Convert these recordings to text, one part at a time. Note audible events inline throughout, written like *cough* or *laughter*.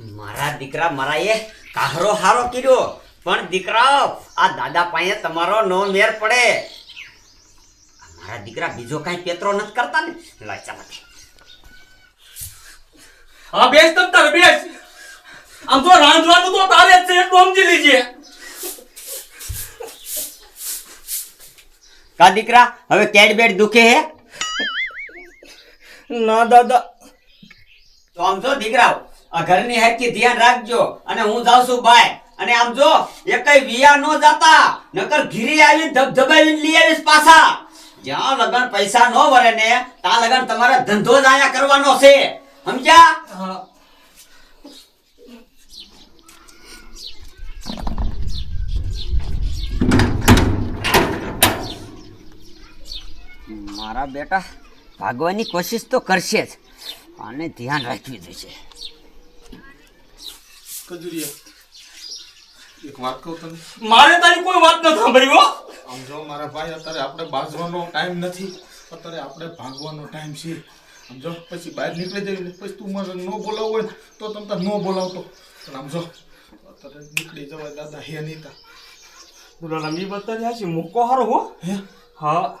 મારા દીકરા મારા એ કાહરો હારો કર્યો. પણ દીકરા આ દાદા પાસે તમારો નો મેર પડે. મારા દીકરા બીજો કાંઈ પેતરો નથી કરતા ને? લાય ચાલો હા બેસ તમ તારે બેસ. આમ તો રાંધવાનું તો તારે જ છે એટલું સમજી લીજે. કા દીકરા હવે કેડ બેડ દુખે હે? ના દાદા. તો આમ જો દીકરા ઘરની હરકી ધ્યાન રાખજો. અને હું જાઉં છું બાય. અને આમ જો, એકય વિયા નો જાતા. નકર ઘીરી આવી ધબધબાવી લઈ આવીશ પાછા. જ્યાં લગન પૈસા નો વરે ને, ત્યાં લગન તમારે ધંધો જ આયા કરવાનો છે. સમજ્યા? મારા બેટા, ભાગવાની કોશિશ તો કરશે જ. અને ધ્યાન રાખવી જોઈશે. કજુરિયા એક. વાત કહું તને? મારે તારી કોઈ વાત ન સાંભળી હો. આમ જો મારા ભાઈ અત્યારે આપણે બાજવાનો ટાઈમ નથી અત્યારે આપણે ભાગવાનો ટાઈમ છે. આમ જો પછી બહાર નીકળી જવી પછી તું મને ન બોલાવું હોય તો તમ તાર ન બોલાવતો. પણ આમ અત્યારે નીકળી જવાય દાદા હે નહીં તા દુલાલા મી બતા છે મૂકો હારો હો. હે? હા.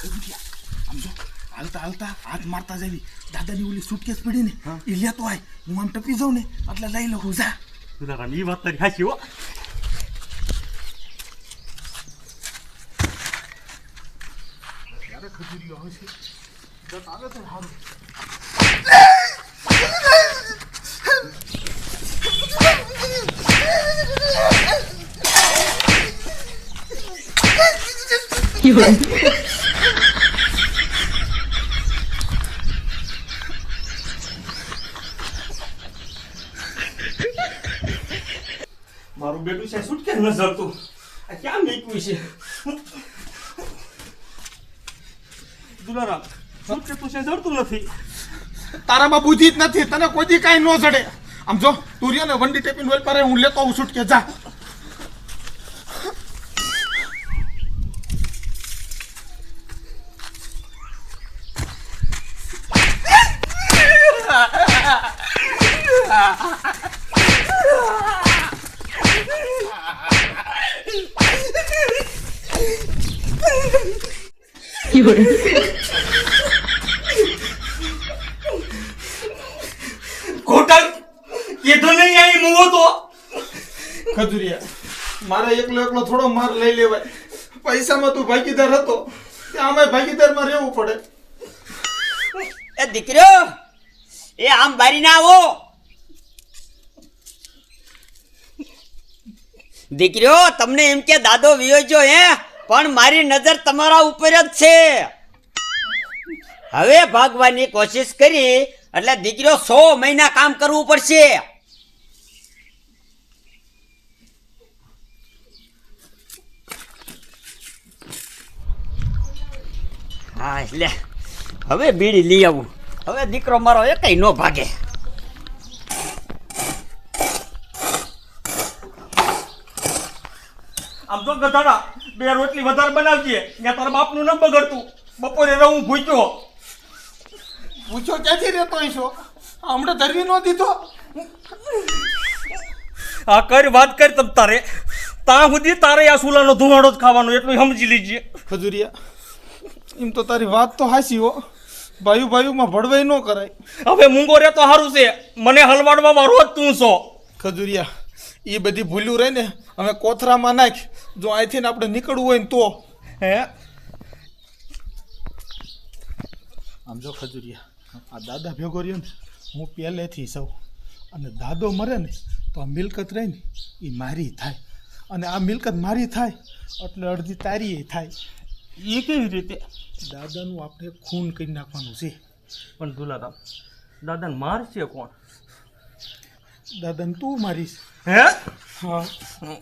કજુરિયા, આમ જો હાલતા હાલતા હાથ મારતા જવી દાદાની ઓલી સુટકેસ પડી ને એ લેતો આય. હું આમ ટપી જાઉં ને એટલે લઈ લઉં. જા. દુલાલા મી વાત તારી હાચી હો. ખજૂરીઓ આવે છે? જત આવે તો સારું મારું *laughs* બેટું છે સુટકે ન જડતું આ ક્યાં મેકવું છે? દુલારામ સુટકે તું છે, જડતું નથી? તારામાં બુદ્ધિ જ નથી, તને કોઈ દી કાંઈ ન જડે. આમ જો તુરિયો ને, વંડી ટેપીને વેલ પર હું લેતો આવું છૂટકે જા. ઘોટાલ કીધું નહીં અહીં મૂવો તો. ખજુરિયા મારે એકલો એકલો થોડો માર લઈ લેવાય. પૈસામાં તું ભાગીદાર હતો અમે ભાગીદારમાં રહેવું પડે. એ દીકરો એ આમ બારી ના આવો. દીકરો તમને એમ કે દાદો વિયોજો હે? પણ મારી નજર તમારા ઉપર જ છે. હવે ભાગવાની કોશિશ કરી, એટલે દીકરીઓ સો મહિના કામ કરવું પડશે. હા, એટલે હવે બીડી લઈ આવું. હવે દીકરો મારો એકય નો ભાગે. આમ ગધાડા બે રોટલી વધારે બનાવજે ત્યાં તારા બાપનું ન બગડતું. બપોરે રહું ભૂચ્યો પૂછો ક્યાંથી રહેતો છો? હમણાં ધરવી ન દીધો? આ કર વાત કર તમ તારે. ત્યાં સુધી તારે આ સુલાનો ધુવાડો જ ખાવાનો એટલું સમજી લીજીએ ખજુરિયા એમ તો તારી વાત તો હાસી હો. ભાઈ ભાઈમાં ભડવાઈ ન કરાય. હવે મૂંગો રે તો સારું છે. મને હલવાડવામાં રોજ તું છો. ખજુરિયા એ બધી ભૂલ્યું રહે ને હવે કોથરામાં નાખ. જો અહીંથી ને આપણે નીકળવું હોય ને તો. હે? આમ જો ખજુરિયા આ દાદા ભેગો રહ્યો ને હું પહેલેથી સૌ. અને દાદો મરે ને તો આ મિલકત રહે ને એ મારી થાય. અને આ મિલકત મારી થાય એટલે અડધી તારી થાય. એ કેવી રીતે? દાદાનું આપણે ખૂન કરી નાખવાનું છે. પણ દુલારામ દાદાને માર છે કોણ? દાદાને તું મારીશ. હે? હા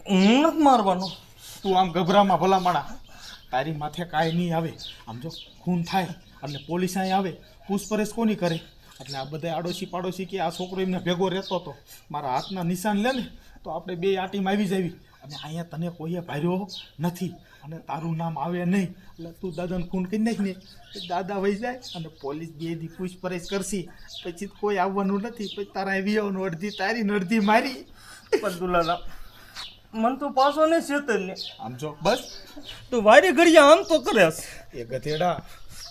નથી મારવાનો. તું આમ ગભરામાં ભલા માણા તારી માથે કાંઈ નહીં આવે. આમ જો, ખૂન થાય એટલે પોલીસ અહીં આવે, પૂછપરછ કોની કરે? એટલે આ બધા આડોશી પાડોશી કે આ છોકરો એમને ભેગો રહેતો હતો. મારા હાથના નિશાન લે ને, તો આપણે બે આટીમાં આવી જાવી. અને અહીંયા તને કોઈએ ભાર્યો નથી. અને તારું નામ આવે નહીં. એટલે તું દાદાને ખૂન કરી નાખ ને. દાદા વહી જાય અને પોલીસ બે દી પૂછપરછ કરશે. પછી કોઈ આવવાનું નથી. પછી તારા આવી આવવાનું અડધી તારી અડધી મારી. પણ દુલારામ મન તો પાછો નહીં ચેતન ને. આમ જો. બસ તો વારે ઘડીએ આમ તો કરે એ ગધેડા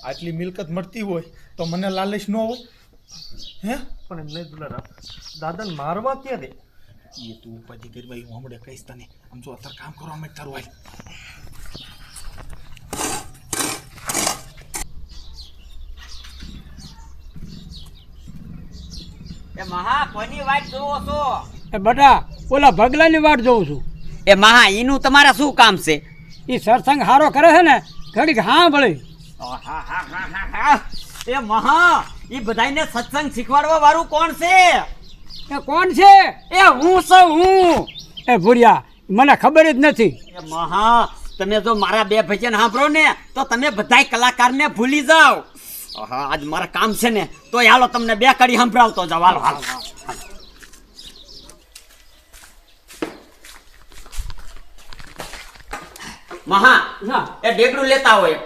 આટલી મિલકત મળતી હોય તો મને લાલચ ન હોય. હે? પણ એમ નહીં દુલારામ દાદાને મારવા ક્યારે એ તું ઉપાધિ ગરબા હું હમણાં કહીશ તને. આમ જો અત્યારે કામ કરવા માટે તારું હોય એ મહા કોની વાત જોવો છો? એ બટા ઓલા ભગલાની વાટ જોઉં છું. એ મહા ઈનું તમારા શું કામ છે? એ સત્સંગ હારો કરે છે ને ઘડીક હા ભળે એ મહા ઈ બધાયને સત્સંગ શીખવાડવા વાળું કોણ છે? એ કોણ છે? એ હું છું હું. એ ભૂરિયા મને ખબર જ નથી. એ મહા તમે જો મારા બે ભજન સાંભળો ને તો તમે બધાય કલાકારને ભૂલી જાઓ. હા આજ મારા કામ છે ને તો હાલો તમને બે કડી સંભળાવતો જાવ હાલો હાલો. મહા એ ઢેકડું લેતા હોય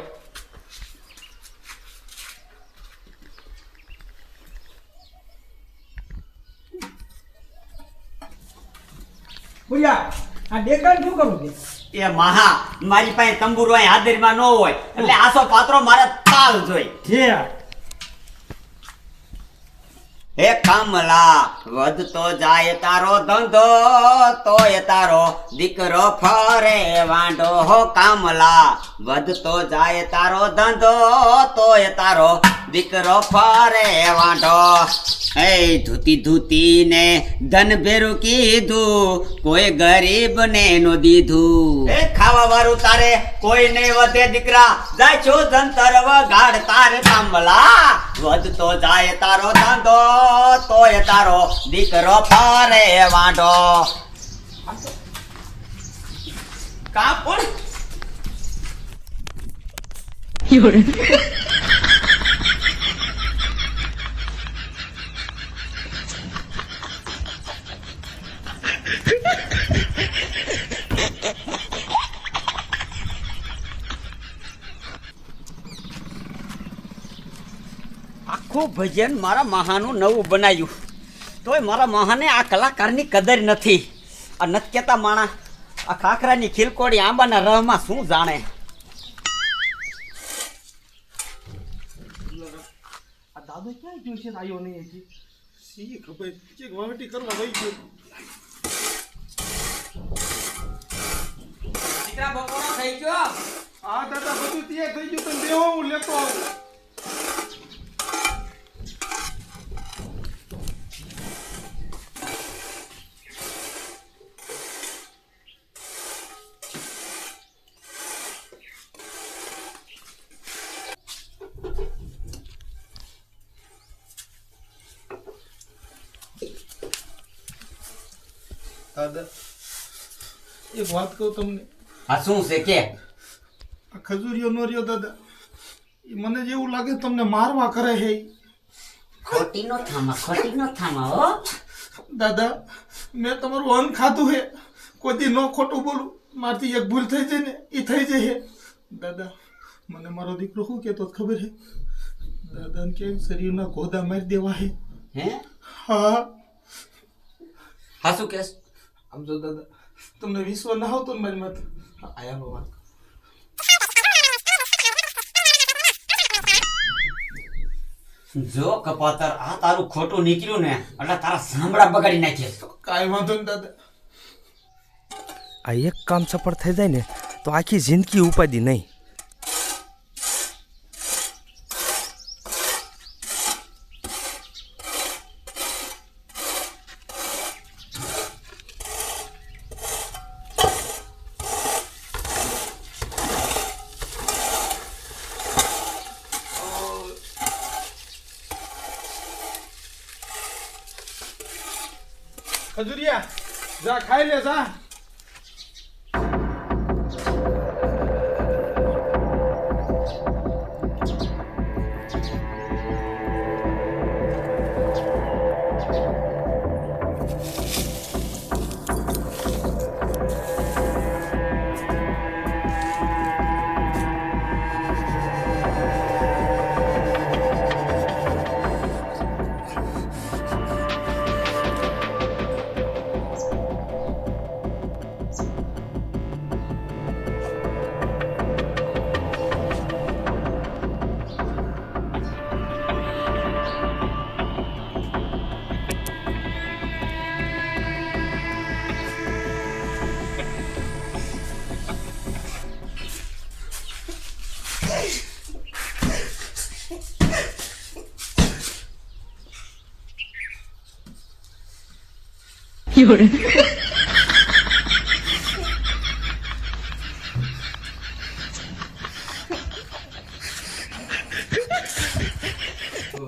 આ શું કરું એ મહા મારી પાસે તંબુરો હાજરીમાં ન હોય. એટલે આસો પાત્રો મારે તાલ જોઈ. હે કમલા વધતો જાય તારો ધંધો તોય તારો દીકરો ફરે વાંઢો. હો કામલા વધતો જાય તારો ધંધો તોય તારો દીકરો ફરે વાંઢો. હે ધૂતી ધૂતી ને ધન ભેરું કીધું કોઈ ગરીબ ને નો દીધું. ખાવા વાળું તારે કોઈ ને વધે દીકરા જાય છો ધંતર વગાડ તારે કામલા વધતો જાય તારો ધંધો તોય તારો દીકરો ફરે વાંઢો. કા આખું ભજન મારા મહાનું નવું બનાવ્યું તોય મારા મહાને આ કલાકારની કદર નથી. આ નથી કહેતા માણા, આ ખાખરાની ખીલકોડી આંબાના રહમાં શું જાણે? દાદો ક્યાં ગયો છે આવ્યો નહીં હજી? સી ખબર? ચેક વાવટી કરવા વહી ગયો. દીકરા બપોરો થઈ ગયો. આ દાદા બધું તૈયાર થઈ ગયું તમે દેવો હું લેતો આવું? દાદા એક વાત કહું તમને. આ શું છે કે? આ ખજૂરીઓ નો રહ્યો દાદા. એ મને જેવું લાગે તમને મારવા કરે છે. ઈ. ખોટી નો થામા ખોટી નો થામા હો. દાદા મેં તમારું અન્ન ખાધું હે કોઈ ન ખોટું બોલું. મારથી એક ભૂલ થઈ જાય ને એ થઈ જાય હે દાદા મને મારો દીકરો શું કહેતો હતો ખબર હે દાદાને કે શરીરના ગોદા મારી દેવા હે હે? હા. હા શું કેસ આમ જો દાદા તમને વિશ્વ ના આવતો ને મારી માથે? આયા વાત જો કપાતર આ તારું ખોટું નીકળ્યું ને એટલે તારા સાંભળા બગાડી નાખીએ. કાંઈ વાંધો નહીં દાદા. આ એક કામ સફળ થઈ જાય ને તો આખી જિંદગી ઉપાધી નહીં. ખજુરિયા. જા ખાઈ લે જા.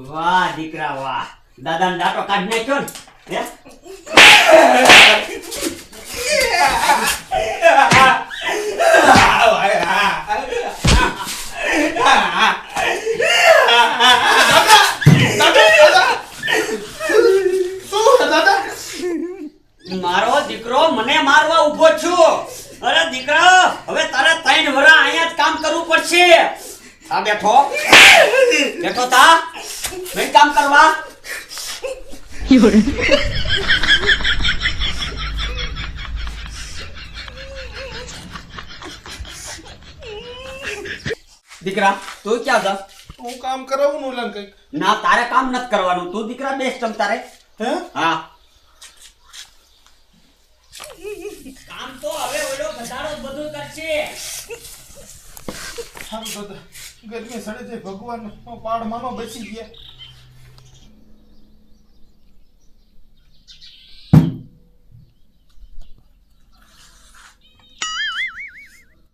વાહ દીકરા વાહ દાદાને દાંટો કાઢી નાખ્યો ને હે શું દાદા મારો દીકરો મને મારવા ઊભો છું અરે દીકરા હવે તારે ત્રણ વરા અહીંયા જ કામ કરવું પડશે. આ બેઠો. બેઠો તા. મેં કામ કરવા. દીકરા તું ક્યાં જા હું કામ કરાવું નું ઓલા ના તારે કામ નથી કરવાનું. તું દીકરા બેસ્ટ તમ તારે. હે? હા કામ તો જ બધું કરશે. ગરમી સડે છે. ભગવાન પાડ માનો બચી ગયા.